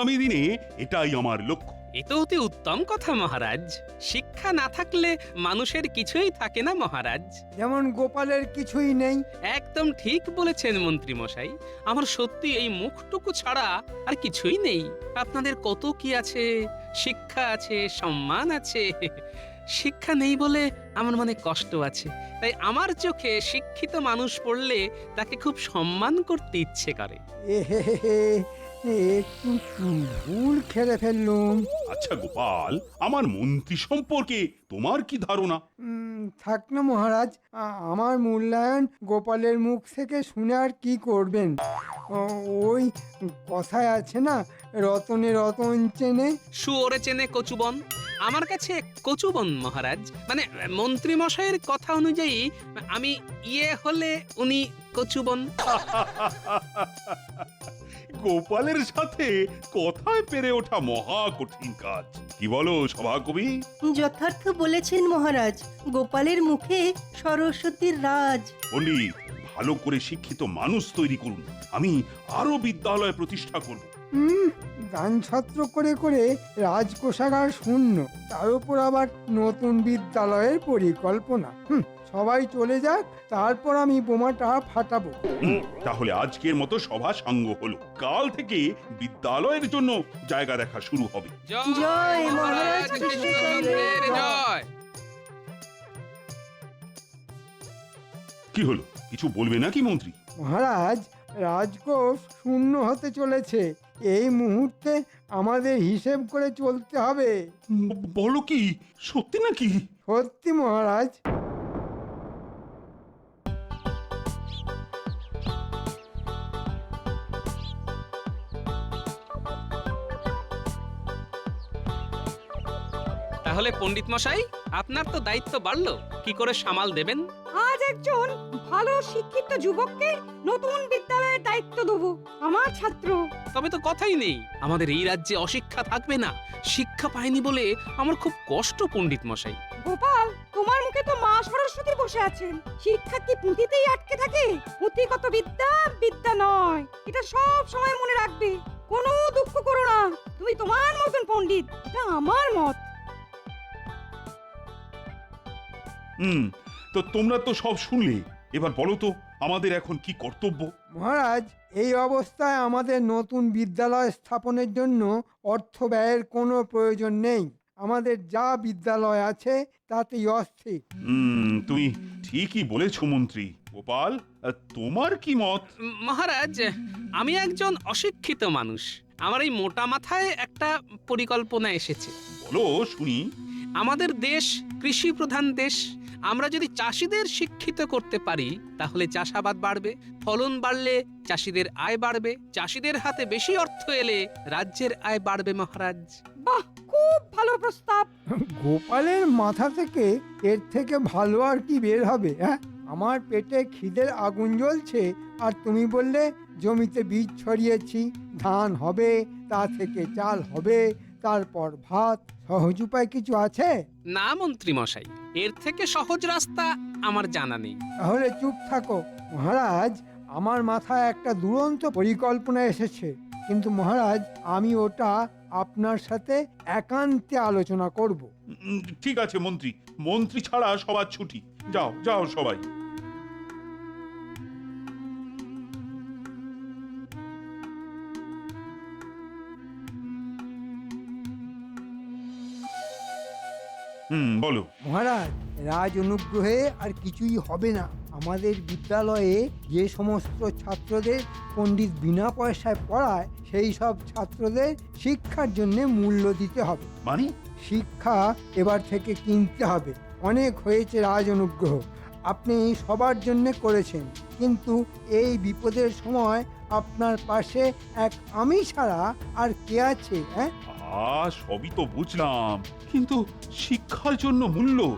আগামী দিনে এটাই আমার লক্ষ্য। এ তো অতি উত্তম কথা মহারাজ। শিক্ষা না থাকলে মানুষের কিছুই থাকে না মহারাজ। যেমন গোপালের কিছুই নেই। একদম ঠিক বলেছেন মন্ত্রী মশাই আমার সত্যি এই মুখটুকু ছাড়া আর কিছুই নেই। আপনাদের কত কি আছে? শিক্ষা আছে সম্মান আছে। শিক্ষা নেই বলে আমার মনে কষ্ট আছে। তাই আমার চোখে শিক্ষিত মানুষ পড়লে তাকে খুব সম্মান করতে ইচ্ছে করে। এ হে হে হে, একটু ভুল খেলে ফেললুম। আচ্ছা গোপাল আমার মন্ত্রী সম্পর্কে তোমার কি ধারণা? থাক না মহারাজ আ- আমার মূল্যায়ন গোপালের মুখ থেকে শুনে আর কি করবেন? ও- ওই কথায় আছে না রতনে রতন চেনে। শুয়োরে চেনে কচুবন। আমার কাছে কচুবন মহারাজ মানে মন্ত্রী মশাইয়ের কথা অনুযায়ী আমি ইয়ে হলে উনি কচুবন। গোপালের সাথে কথায় পেরে ওঠা মহা কঠিন কাজ। কি বলো সভাকবি? যথার্থ বলেছেন মহারাজ গোপালের মুখে সরস্বতীর রাজ। পণ্ডিত ভালো করে শিক্ষিত মানুষ তৈরি করুন। আমি আরও বিদ্যালয় প্রতিষ্ঠা করব। হুম দান ছত্র করে করে রাজকোষাগার শূন্য তার উপর আবার নতুন বিদ্যালয়ের পরিকল্পনা। হুম সবাই চলে যাক তারপর আমি বোমাটা ফাটাবো। হুম, তাহলে আজকের মতো সভা সাঙ্গ হলো। কাল থেকে বিদ্যালয়ের জন্য জায়গা দেখা শুরু হবে। জয় মহারাজ কৃষ্ণচন্দ্রের জয়। কি হলো? কিছু বলবে নাকি মন্ত্রী? মহারাজ রাজকোষ শূন্য হতে চলেছে। এই মুহূর্তে আমাদের হিসেব করে চলতে হবে। বলো কি? সত্যি নাকি? সত্যি মহারাজ। তাহলে পণ্ডিত মশাই আপনার তো দায়িত্ব বাড়লো। কি করে সামাল দেবেন? একজন ভালো শিক্ষিত যুবককে নতুন বিদ্যালয়ের দায়িত্ব দেবো আমার ছাত্র। তবে তো কথাই নেই। আমাদের এই রাজ্যে অশিক্ষা থাকবে না। শিক্ষা পায়নি বলে আমার খুব কষ্ট পণ্ডিত মশাই। গোপাল তোমার মুখে তো মা সরস্বতী বসে আছেন। শিক্ষা কি পুঁথিতেই আটকে থাকে? পুঁথিগত বিদ্যা বিদ্যা নয়। এটা সব সময় মনে রাখবে। কোনো দুঃখ করো না। তুমি তোমার মতন পণ্ডিত। এটা আমার মত। হুম তো তোমরা তো সব শুনলে। এবার বলো তো আমাদের এখন কি কর্তব্য? মহারাজ এই অবস্থায় আমাদের নতুন বিদ্যালয় স্থাপনের জন্য অর্থ ব্যয়ের কোনো প্রয়োজন নেই। আমাদের যা বিদ্যালয় আছে তাতেই অস্থির। হুম তুমি ঠিকই বলেছ মন্ত্রী। গোপাল তোমার কি মত? মহারাজ আমি একজন অশিক্ষিত মানুষ। আমার এই মোটা মাথায় একটা পরিকল্পনা এসেছে। বলো শুনি। আমাদের দেশ কৃষি প্রধান দেশ আমরা যদি চাষিদের শিক্ষিত করতে পারি তাহলে চাষাবাদ বাড়বে ফলন বাড়লে চাষিদের আয় বাড়বে চাষিদের হাতে বেশি অর্থ এলে রাজ্যের আয় বাড়বে মহারাজ। বাহ খুব ভালো প্রস্তাব। গোপালের মাথা থেকে এর থেকে ভালো আর কি বের হবে হ্যাঁ? আমার পেটে খিদের আগুন জ্বলছে আর তুমি বললে জমিতে বীজ ছড়িয়েছি ধান হবে তা থেকে চাল হবে তারপর ভাত সহজ উপায় কিছু আছে? না মন্ত্রী মশাই। এর থেকে সহজ রাস্তা আমার জানা নেই। তাহলে চুপ থাকো। মহারাজ আমার মাথায় একটা দুরন্ত পরিকল্পনা এসেছে। কিন্তু মহারাজ আমি ওটা আপনার সাথে একান্তে আলোচনা করব। ঠিক আছে মন্ত্রী। মন্ত্রী ছাড়া সবার ছুটি। যাও যাও সবাই। হুম বলো মহারাজ রাজ অনুগ্রহে আর কিছুই হবে না। আমাদের বিদ্যালয়ে যে সমস্ত ছাত্রদের পণ্ডিত বিনা পয়সায় পড়ায় সেই সব ছাত্রদের শিক্ষার জন্য মূল্য দিতে হবে। মানে? শিক্ষা এবার থেকে কিনতে হবে। অনেক হয়েছে রাজ অনুগ্রহ। আপনি সবার জন্য করেছেন। কিন্তু এই বিপদের সময় আপনার পাশে এক আমি ছাড়া আর কে আছে হ্যাঁ? আ, সবই তো বুঝলাম। কিন্তু শিক্ষার জন্য মূল্য,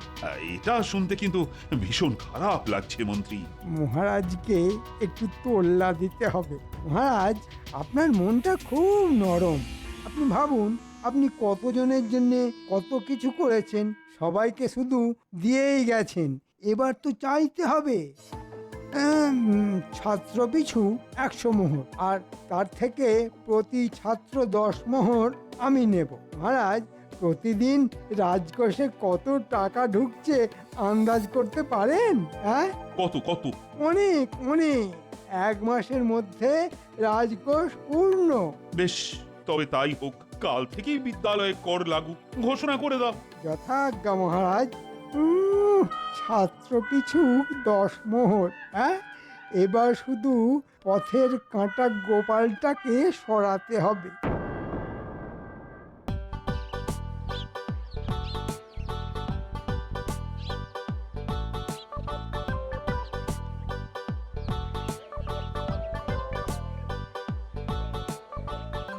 এটা শুনতে কিন্তু ভীষণ খারাপ লাগছে মন্ত্রী। মহারাজকে একটু তোল্লা দিতে হবে। মহারাজ, আপনার মনটা খুব নরম। আপনি ভাবুন, আপনি কতজনের জন্য কত কিছু করেছেন, সবাইকে শুধু দিয়েই গেছেন। এবার তো চাইতে হবে। ছাত্র পিছু একশো মোহর, আর তার থেকে প্রতি ছাত্র দশ মোহর আমি নেব। মহারাজ প্রতিদিন রাজকোষে কত টাকা ঢুকছে আন্দাজ করতে পারেন? হ্যাঁ? কত কত? অনেক অনেক। এক মাসের মধ্যে রাজকোষ পূর্ণ। বেশ তবে তাই হোক কাল থেকেই বিদ্যালয়ে কর লাগু। ঘোষণা করে দাও। যথাজ্ঞা মহারাজ। উম, ছাত্র পিছু দশ মোহর হ্যাঁ? এবার শুধু পথের কাঁটা গোপালটাকে সরাতে হবে।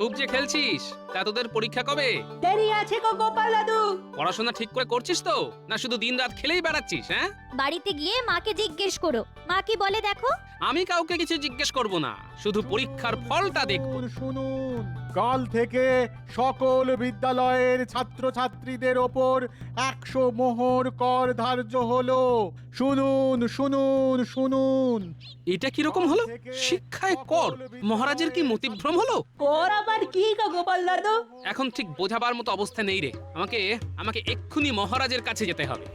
খুব যে খেলছিস। তা তোদের পরীক্ষা কবে? দেরি আছে গো গোপাল দাদু। পড়াশোনা ঠিক করে করছিস তো? না শুধু দিন রাত খেলেই বেড়াচ্ছিস হ্যাঁ? বাড়িতে গিয়ে মাকে জিজ্ঞেস করো। মা কি বলে দেখো? আমি কাউকে কিছু জিজ্ঞেস করব না শুধু পরীক্ষার ফলটা দেখব। শুনুন শুনুন কাল থেকে সকল বিদ্যালয়ের ছাত্রছাত্রীদের ওপর একশো মোহর কর ধার্য হলো। শুনুন শুনুন শুনুন। এটা কীরকম হলো? শিক্ষায় কর। মহারাজের কি মতিভ্রম হলো? কর আবার কি গো গোপাল দাদু? এখন ঠিক বোঝাবার মতো অবস্থা নেই রে। আমাকে আমাকে এক্ষুনি মহারাজের কাছে যেতে হবে।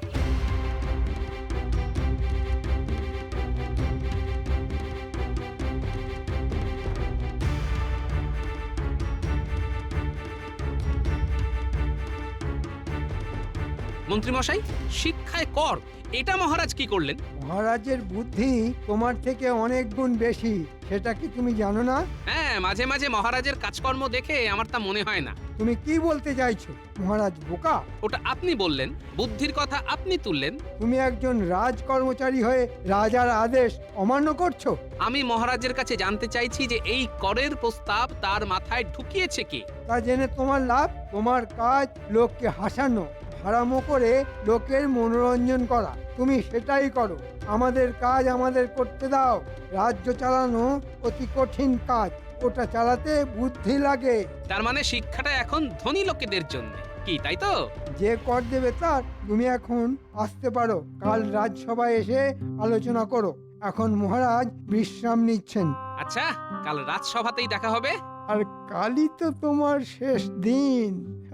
মন্ত্রীমশাই, শিক্ষায় কর। এটা মহারাজ কি করলেন? মহারাজের বুদ্ধি তোমার থেকে অনেক গুণ বেশি সেটা কি তুমি জানো না? হ্যাঁ মাঝে মাঝে মহারাজের কাজকর্ম দেখে আমার তা মনে হয় না। তুমি কি বলতে চাইছো? মহারাজ বোকা। ওটা আপনি বললেন বুদ্ধির কথা আপনি তুললেন। তুমি একজন রাজ কর্মচারী হয়ে রাজার আদেশ অমান্য করছ? আমি মহারাজের কাছে জানতে চাইছি যে এই করের প্রস্তাব তার মাথায় ঢুকিয়েছে কে? তা জেনে তোমার লাভ? তোমার কাজ লোককে হাসানো। হারামো করে লোকের মনোরঞ্জন করা। তুমি সেটাই করো। আমাদের কাজ আমাদের করতে দাও। রাজ্য চালানো অতি কঠিন কাজ। ওটা চালাতে বুদ্ধি লাগে। তার মানে শিক্ষাটা এখন ধনী লোকেদের জন্য। কি তাই তো? যে কর দেবে তার তুমি এখন আসতে পারো। কাল রাজসভায় এসে আলোচনা করো। এখন মহারাজ বিশ্রাম নিচ্ছেন। আচ্ছা কাল রাজসভাতেই দেখা হবে? আর কালই তো তোমার শেষ দিন।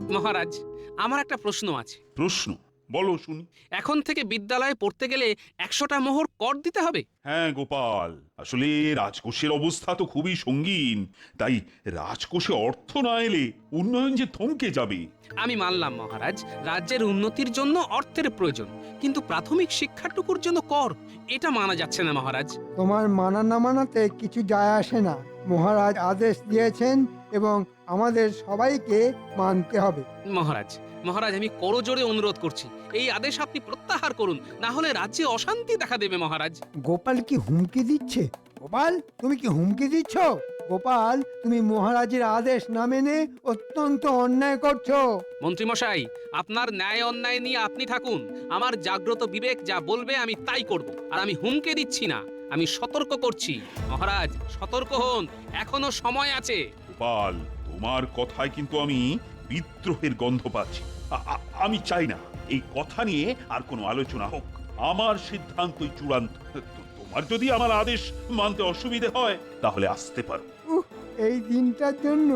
মহারাজ আমার একটা প্রশ্ন আছে। প্রশ্ন? বলো শুনি। এখন থেকে বিদ্যালয়ে পড়তে গেলে একশোটা মোহর কর দিতে হবে? হ্যাঁ গোপাল। আসলে রাজকোষের অবস্থা তো খুবই সঙ্গীন। তাই রাজকোষে অর্থ না এলে উন্নয়ন যে থমকে যাবে। আমি মানলাম মহারাজ রাজ্যের উন্নতির জন্য অর্থের প্রয়োজন। কিন্তু প্রাথমিক শিক্ষাটুকুর জন্য কর এটা মানা যাচ্ছে না মহারাজ। তোমার মানা না মানাতে কিছু যায় আসে না। মহারাজ আদেশ দিয়েছেন এবং আমাদের সবাইকে মানতে হবে। মহারাজ মহারাজ আমি করজোরে অনুরোধ করছি। এই আদেশ আপনি প্রত্যাহার করুন না হলে রাজ্যে অশান্তি দেখা দেবে মহারাজ। গোপাল কি হুমকি দিচ্ছে? গোপাল তুমি কি হুমকি দিচ্ছ? গোপাল তুমি মহারাজের আদেশ না মেনে অত্যন্ত অন্যায় করছ। মন্ত্রীমশাই আপনার ন্যায় অন্যায় নিয়ে আপনি থাকুন। আমার জাগ্রত বিবেক যা বলবে আমি তাই করব আর আমি হুমকে দিচ্ছি না। আমি সতর্ক করছি। মহারাজ সতর্ক হন এখনও সময় আছে। গোপাল তোমার কথায় কিন্তু আমি বিদ্রোহের গন্ধ পাচ্ছি। আমি চাই না এই কথা নিয়ে আর কোনো আলোচনা হোক। আমার সিদ্ধান্তই চূড়ান্ত। তোমার যদি আমার আদেশ মানতে অসুবিধে হয় তাহলে আসতে পারো। এই দিনটার জন্য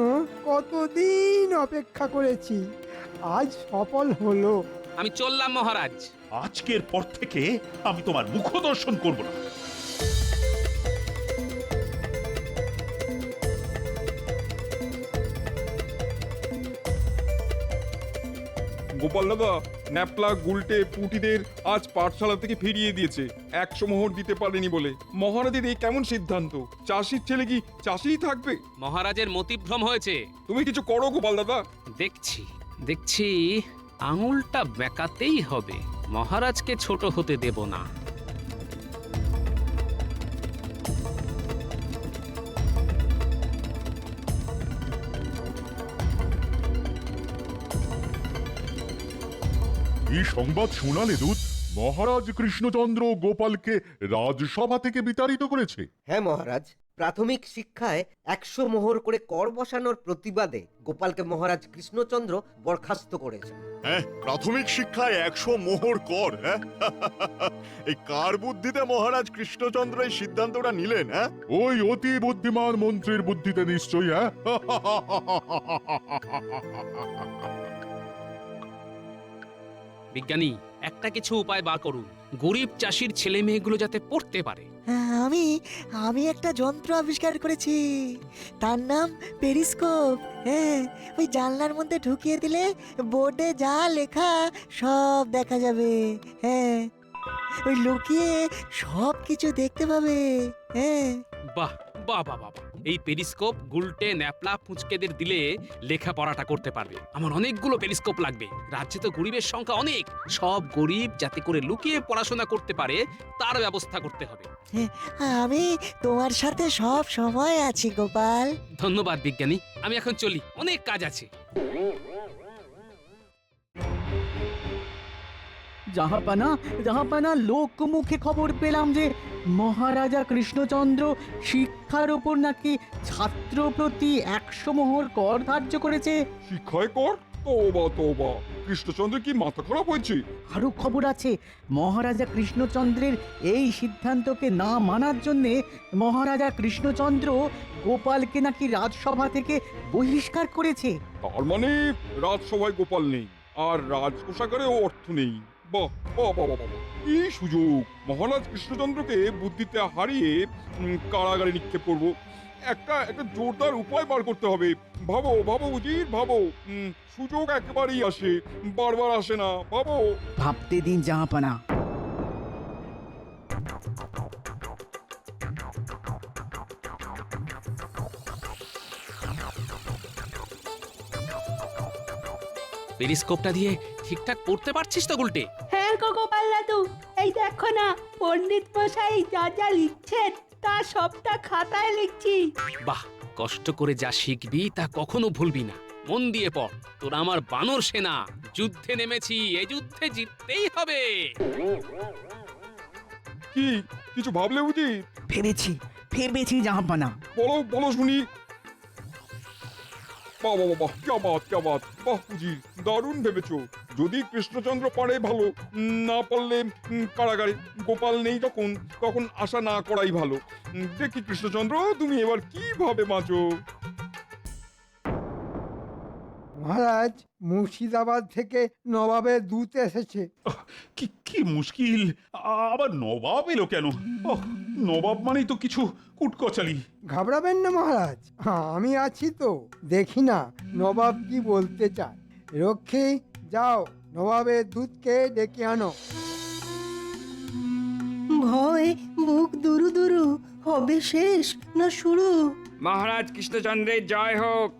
কতদিন অপেক্ষা করেছি। আজ সফল হলো। আমি চললাম মহারাজ। আজকের পর থেকে আমি তোমার মুখ দর্শন করব না। গোপাল দাদা ন্যাপলা গুলটে পুটিদের আজ পাঠশালা থেকে ফিরিয়ে দিয়েছে। একশো মোহর দিতে পারেনি বলে। মহারাজের এই কেমন সিদ্ধান্ত? চাষির ছেলে কি চাষিই থাকবে? মহারাজের মতিভ্রম হয়েছে। তুমি কিছু করো গোপাল দাদা। দেখছি দেখছি আঙুলটা বেঁকাতেই হবে। মহারাজকে ছোট হতে দেব না। এই সংবাদ শোনালে দূত মহারাজ কৃষ্ণচন্দ্র গোপালকে রাজসভা থেকে বিতাড়িত করেছে। হ্যাঁ মহারাজ প্রাথমিক শিক্ষায় একশো মোহর করে কর বসানোর প্রতিবাদে গোপালকে মহারাজ কৃষ্ণচন্দ্র বরখাস্ত করেছেন। হ্যাঁ প্রাথমিক শিক্ষায় একশো মোহর কর হ্যাঁ? এই কার বুদ্ধিতে মহারাজ কৃষ্ণচন্দ্র এই সিদ্ধান্তটা নিলেন হ্যাঁ? ওই অতি বুদ্ধিমান মন্ত্রীর বুদ্ধিতে নিশ্চয়ই হ্যাঁ? বিজ্ঞানী একটা কিছু উপায় বার করুন। গরিব চাষির ছেলে মেয়েগুলো যাতে পড়তে পারে। হ্যাঁ, আমি আমি একটা যন্ত্র আবিষ্কার করেছি। তার নাম পেরিস্কোপ। হ্যাঁ ওই জানলার মধ্যে ঢুকিয়ে দিলে বোর্ডে যা লেখা সব দেখা যাবে। হ্যাঁ ওই লুকিয়ে সব কিছু দেখতে পাবে। হ্যাঁ। বাহ! বাহ বাহ। এই পেরিস্কোপ গুলটে ন্যাপলা পুঁচকেদের দিলে লেখাপড়াটা করতে পারবে। আমার অনেকগুলো পেরিস্কোপ লাগবে। রাজ্যে তো গরিবের সংখ্যা অনেক। সব গরিব যাতে করে লুকিয়ে পড়াশোনা করতে পারে তার ব্যবস্থা করতে হবে। আমি তোমার সাথে সব সময় আছি গোপাল। ধন্যবাদ বিজ্ঞানী। আমি এখন চলি। অনেক কাজ আছে। জাহাপানা জাহাপানা লোক মুখে খবর পেলাম যে মহারাজা কৃষ্ণচন্দ্র শিক্ষার ওপর নাকি ছাত্র প্রতি একশো মোহর কর ধার্য করেছে? শিক্ষায় কর? তোবা তোবা। কৃষ্ণচন্দ্র কি মাথা খারাপ হয়েছে? আরও খবর আছে মহারাজা কৃষ্ণচন্দ্রের এই সিদ্ধান্তকে না মানার জন্যে মহারাজা কৃষ্ণচন্দ্র গোপালকে নাকি রাজসভা থেকে বহিষ্কার করেছে। তার মানে রাজসভায় গোপাল নেই আর রাজকোষাগারেও অর্থ নেই। বাহ বাহ বাহ। কি সুযোগ। মহারাজ কৃষ্ণচন্দ্রকে বুদ্ধিতে হারিয়ে উম, কারাগারে নিক্ষেপ করব। একটা একটা জোরদার উপায় বার করতে হবে। ভাবো ভাবো উজির ভাবো। উম, সুযোগ একবারই আসে বারবার আসে না ভাবো। ভাবতে দিন জাহাপানা পেরিস্কোপটা দিয়ে ঠিকঠাক পড়তে পারছিস তো গুলটে? হ্যাঁ গো গোপাল দাদু এই দেখো না পণ্ডিত মশাই যা যা লিখছেন তা সবটা খাতায় লিখছি। বাহ কষ্ট করে যা শিখবি তা কখনো ভুলবি না। মন দিয়ে পড় তোরা আমার বানর সেনা। যুদ্ধে নেমেছি এ যুদ্ধে জিততেই হবে। কি কিছু ভাবলে উজির ভেবেছি ভেবেছি জাহাপানা বলো বলো শুনি। বাহ বাহ বাহ কে বাত কে বাত। বাহ জি দারুণ ভেবেছো। যদি কৃষ্ণচন্দ্র পারে ভালো, না পারলে কারাগারে গোপাল নেই তখন তখন আশা না করাই ভালো। দেখি কৃষ্ণচন্দ্র, তুমি এবার কীভাবে বাঁচো? মহারাজ মুর্শিদাবাদ থেকে নবাবের দূত এসেছে। কি কি মুশকিল! আবার নবাব এলো কেন? ওহ, নবাব মানেই তো কিছু কুটকচালি। ঘাবড়াবেন না মহারাজ হ্যাঁ, আমি আছি তো। দেখি না নবাব কি বলতে চায়। রক্ষী যাও নবাবের দূতকে ডেকে আনো। ভয় বুক দুরু দুরু হবে শেষ না শুরু? মহারাজ কৃষ্ণচন্দ্রের জয় হোক।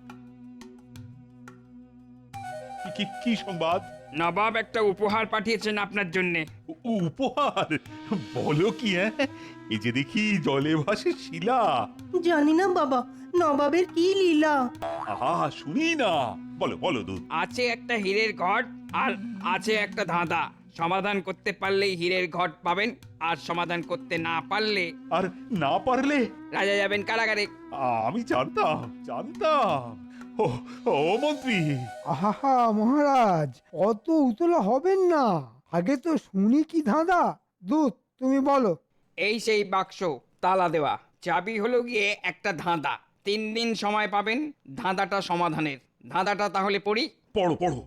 কি- কি সংবাদ? নবাব একটা উপহার পাঠিয়েছেন আপনার জন্যে। উ- উপহার? বলো কি হ্যাঁ? এই যে দেখি জলে ভাসে শিলা। জানি না বাবা নবাবের কি লীলা? আহা শুনি না। বলো বলো দুধ। আছে একটা হীরের ঘট আর আছে একটা ধাঁধা। সমাধান করতে পারলেই হীরের ঘট পাবেন আর সমাধান করতে না পারলে আর না পারলে? রাজা যাবেন কারাগারে। আমি জানতাম জানতাম। ও মন্ত্রী। আহা মহারাজ অত উতলা হবেন না। আগে তো শুনি কি ধাঁধা। দূত তুমি বলো। এই সেই বাক্স তালা দেওয়া। চাবি হলো গিয়ে একটা ধাঁধা। তিন দিন সময় পাবেন ধাঁধাটা সমাধানের। ধাঁধাটা তাহলে পড়ি? পড়ো পড়ো।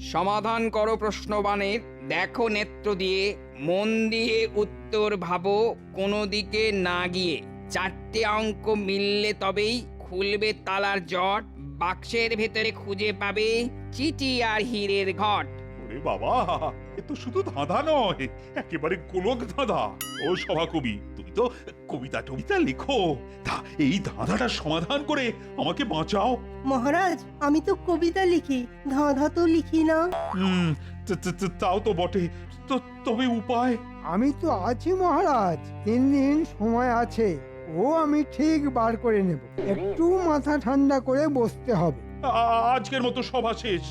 সমাধান করো প্রশ্নবাণের দেখো নেত্র দিয়ে মন দিয়ে উত্তর ভাবো কোনো দিকে না গিয়ে। চারটে অঙ্ক মিললে তবেই খুলবে তালার জট বাক্সের ভেতরে খুঁজে পাবে চিঠি আর হীরের ঘট। ওরে বাবা এ তো শুধু ধাঁধা নয় একেবারে গোলক ধাঁধা। ও সভাকবি তুমি তো কবিতা টবিতা লেখো। তা এই ধাঁধাটার সমাধান করে আমাকে বাঁচাও। মহারাজ আমি তো কবিতা লিখি ধাঁধা তো লিখি না। হুম তা- তা- তা- তাও তো বটে। তো তবে উপায়? আমি তো আছি মহারাজ তিন দিন সময় আছে। ও আমি ঠিক বার করে নেব। একটু মাথা ঠান্ডা করে বসতে হবে। আ- আজকের মতো সভা শেষ।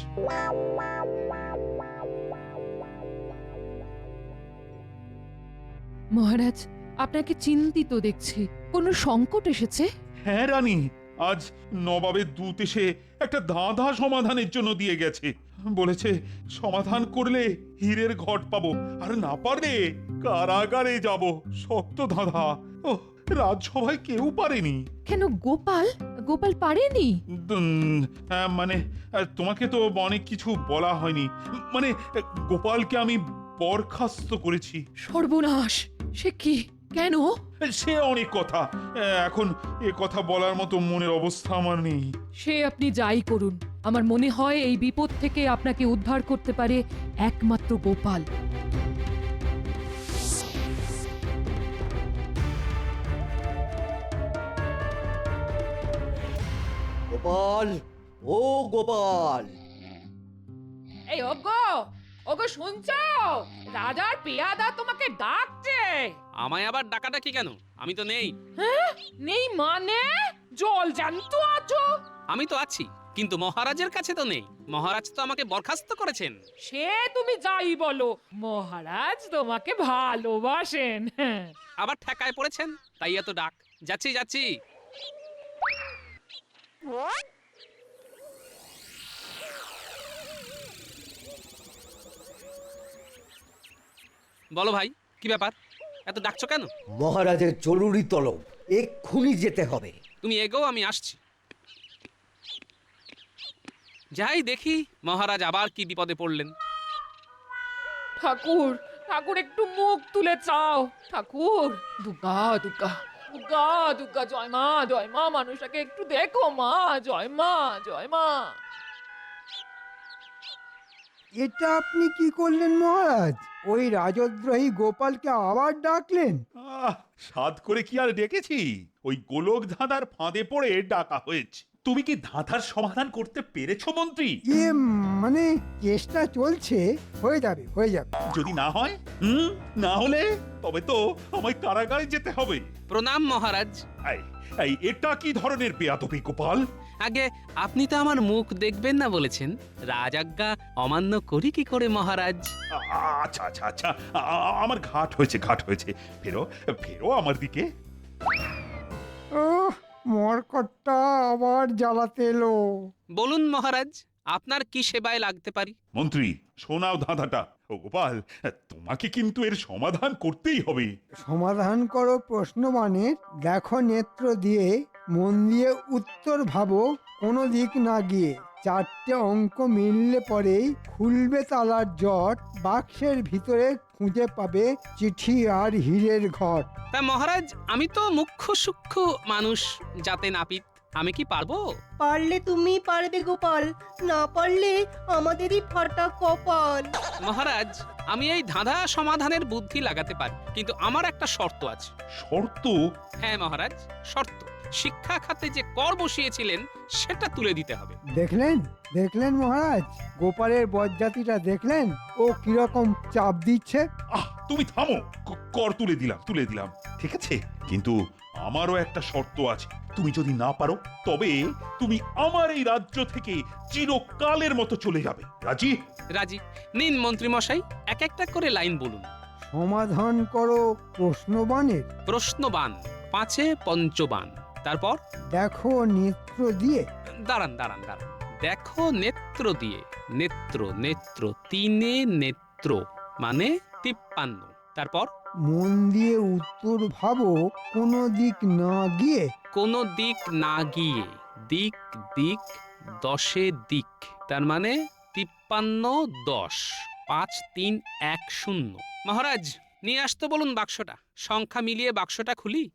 মহারাজ আপনাকে চিন্তিত দেখছি। কোনো সংকট এসেছে? হ্যাঁ রানী। আজ নবাবের দূত এসে একটা ধাঁধা সমাধানের জন্য দিয়ে গেছে। বলেছে সমাধান করলে হীরের ঘট পাবো আর না পারলে কারাগারে যাব। শক্ত ধাঁধা ও রাজসভায় কেউ পারেনি। কেন গোপাল? গোপাল পারেনি? উম, হ্যাঁ, মানে আহ, তোমাকে তো অনেক কিছু বলা হয়নি। মানে আহ, গোপালকে আমি বরখাস্ত করেছি। সর্বনাশ! সে কি? কেন? সে অনেক কথা। আহ, এখন এ কথা বলার মতো মনের অবস্থা আমার নেই। সে আপনি যাই করুন। আমার মনে হয় এই বিপদ থেকে আপনাকে উদ্ধার করতে পারে একমাত্র গোপাল। গোপাল ও গোপাল। এই ওগো ওগো শুনছো? রাজার পেয়াদা তোমাকে ডাকছে। আমায় আবার ডাকাটা কি কেন? আমি তো নেই। হ্যাঁ? নেই মানে? জল জানতো আছো? আমি তো আছি কিন্তু মহারাজের কাছে তো নেই। মহারাজ তো আমাকে বরখাস্ত করেছেন। সে তুমি যাই বলো মহারাজ তোমাকে ভালোবাসেন। হ্যাঁ। আবার ঠেকায় পড়েছেন? তাই এত ডাক। যাচ্ছি যাচ্ছি। বলো ভাই কি ব্যাপার? এত ডাকছো কেন? মহারাজের জরুরি তলব এক্ষুনি যেতে হবে। তুমি এগো আমি আসছি। যাই দেখি মহারাজ আবার কি বিপদে পড়লেন। ঠাকুর ঠাকুর একটু মুখ তুলে চাও। ঠাকুর দুর্গা দুর্গা দুর্গা দুর্গা জয় মা জয় মা মানুষটাকে একটু দেখো মা জয় মা জয় মা। এটা আপনি কি করলেন মহারাজ? ওই রাজদ্রোহী গোপালকে আবার ডাকলেন? আহ, সাদ করে কি আর ডেকেছি? ওই গোলক ধাঁধার ফাঁদে পড়ে ডাকা হয়েছে। তুমি কি ধাঁধার সমাধান করতে পেরেছ মন্ত্রী? ইয়ে মানে চেষ্টা চলছে হয়ে যাবে হয়ে যাবে। যদি না হয় হুম না হলে তবে তো আমায় কারাগারে যেতে হবে। প্রণাম মহারাজ। এই, এই এটা কি ধরনের বেয়াদবি গোপাল? আগে আপনি তো আমার মুখ দেখবেন না বলেছেন। রাজাজ্ঞা অমান্য করি কি করে মহারাজ? আ- আ- আচ্ছা আচ্ছা আচ্ছা। আ- আ- আমার ঘাট হয়েছে ঘাট হয়েছে। ফেরো ফেরো আমার দিকে। ও মরকটটা আবার জ্বালাতে এলো। বলুন মহারাজ আপনার কি সেবায় লাগতে পারি? মন্ত্রী শোনাও ধাঁধাটা। ও গোপাল তোমাকে কিন্তু এর সমাধান করতেই হবে। সমাধান করো প্রশ্নবাণের দেখো নেত্র দিয়ে মন দিয়ে উত্তর ভাবো কোনো দিক না গিয়ে। চারটে অঙ্ক মিললে পরেই খুলবে তালার জট বাক্সের ভিতরে খুঁজে পাবে চিঠি আর হীরের ঘর। তা মহারাজ আমি তো মুখ্য সূক্ষ্ম মানুষ যাতে নাপিত আমি কি পারব? পারলে তুমি পারবে গোপাল না পারলে আমাদেরই ফাটা কপাল। মহারাজ আমি এই ধাঁধা সমাধানের বুদ্ধি লাগাতে পারি কিন্তু আমার একটা শর্ত আছে। শর্ত? হ্যাঁ মহারাজ শর্ত। শিক্ষা খাতে যে কর বসিয়েছিলেন সেটা তুলে দিতে হবে। দেখলেন? দেখলেন মহারাজ? গোপালের বজ্জাতিটা দেখলেন? ও কীরকম চাপ দিচ্ছে? আহ তুমি থামো। ক- কর তুলে দিলাম তুলে দিলাম। ঠিক আছে কিন্তু আমারও একটা শর্ত আছে। তুমি যদি না পারো তবে তুমি আমার এই রাজ্য থেকে চিরকালের মতো চলে যাবে। রাজি? রাজি। নিন মন্ত্রী মশাই এক একটা করে লাইন বলুন। সমাধান করো প্রশ্নবাণের প্রশ্নবান পাঁচে পঞ্চবান। তারপর? দেখো নেত্র দিয়ে। দাঁড়ান দাঁড়ান দাঁড়ান। দেখো নেত্র দিয়ে। নেত্র নেত্র তিনে নেত্র মানে তিপ্পান্ন। তারপর? মন দিয়ে উত্তর ভাবো কোনো দিক না গিয়ে। কোনো দিক না গিয়ে দিক দিক দশে দিক তার মানে তিপ্পান্ন দশ পাঁচ তিন এক শূন্য। মহারাজ নিয়ে আসতে বলুন বাক্সটা। সংখ্যা মিলিয়ে বাক্সটা খুলি।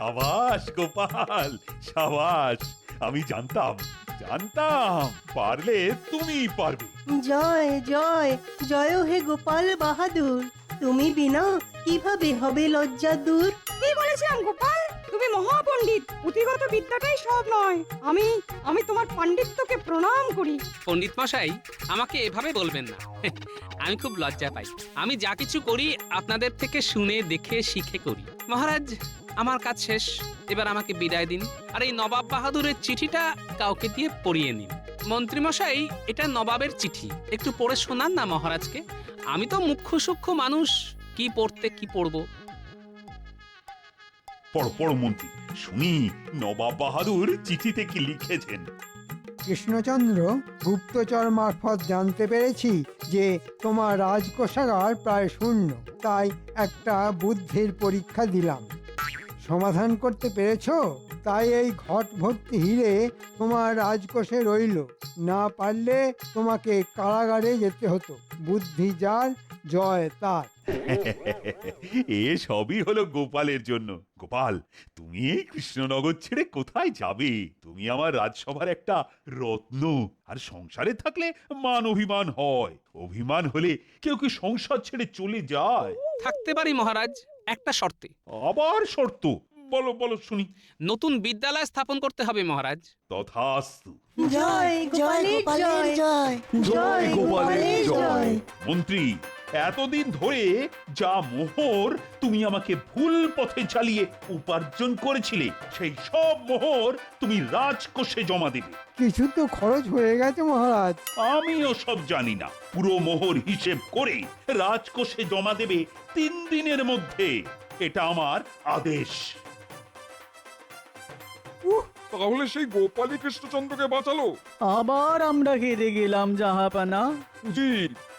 সাবাস গোপাল সাবাস। আমি জানতাম জানতাম পারলে তুমি পারবে। জয় জয় জয় হে গোপাল বাহাদুর। তুমি বিনা কীভাবে হবে লজ্জা দূর? কি বলেছিলাম গোপাল? তুমি মহাপণ্ডিত। পুঁথিগত বিদ্যাটাই সব নয়। আমি আমি তোমার পাণ্ডিত্যকে প্রণাম করি। পণ্ডিত মশাই, আমাকে এভাবে বলবেন না। আমি খুব লজ্জা পাই। আমি যা কিছু করি আপনাদের থেকে শুনে, দেখে, শিখে করি। মহারাজ, আমার কাজ শেষ। এবার আমাকে বিদায় দিন। আর এই নবাব বাহাদুরের চিঠিটা কাউকে দিয়ে পড়িয়ে নিন। মন্ত্রীমশাই এটা নবাবের চিঠি। একটু পড়ে শোনান না মহারাজকে। আমি তো মুখ্য সূক্ষ্ম মানুষ। কি পড়তে, কি পড়ব? পড়ো পড়ো মন্ত্রী। শুনি, নবাব বাহাদুর চিঠিতে কি লিখেছেন? কৃষ্ণচন্দ্র, গুপ্তচর মারফত জানতে পেরেছি যে তোমার রাজকোষাগার প্রায় শূন্য, তাই একটা বুদ্ধির পরীক্ষা দিলাম। সমাধান করতে পেরেছ? তাই এই ঘট ভর্তি হিরে তোমার রাজকোষে রইল। না পারলে তোমাকে কারাগারে যেতে হতো। বুদ্ধি যার জয় তার। এ সবই হলো গোপালের জন্য। গোপাল তুমি এই কৃষ্ণনগর ছেড়ে কোথায় যাবে? তুমি আমার রাজসভার একটা রত্ন। আর সংসারে থাকলে মান অভিমান হয়। অভিমান হলে কেউ কি সংসার ছেড়ে চলে যায়? থাকতে পারি মহারাজ একটা শর্তে। আবার শর্ত? বলো বলো শুনি। নতুন বিদ্যালয় স্থাপন করতে হবে মহারাজ। তথাস্তু। জয় জয় জয়। জয় গোপালের জয়। মন্ত্রী এতদিন ধরে যা মোহর তুমি আমাকে ভুল পথে চালিয়ে উপার্জন করেছিলে সেই সব মোহর তুমি রাজকোষে জমা দেবে। কিছু তো খরচ হয়ে গেছে মহারাজ। আমিও সব জানি না। পুরো মোহর হিসেব করে রাজকোষে জমা দেবে তিন দিনের মধ্যে। এটা আমার আদেশ। তাহলে সেই গোপালী কৃষ্ণচন্দ্রকে বাঁচালো? আবার আমরা হেরে গেলাম জাহাপানা। জি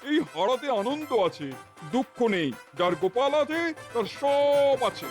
এই হারাতে আনন্দ আছে দুঃখ নেই। যার গোপাল আছে তার সব আছে।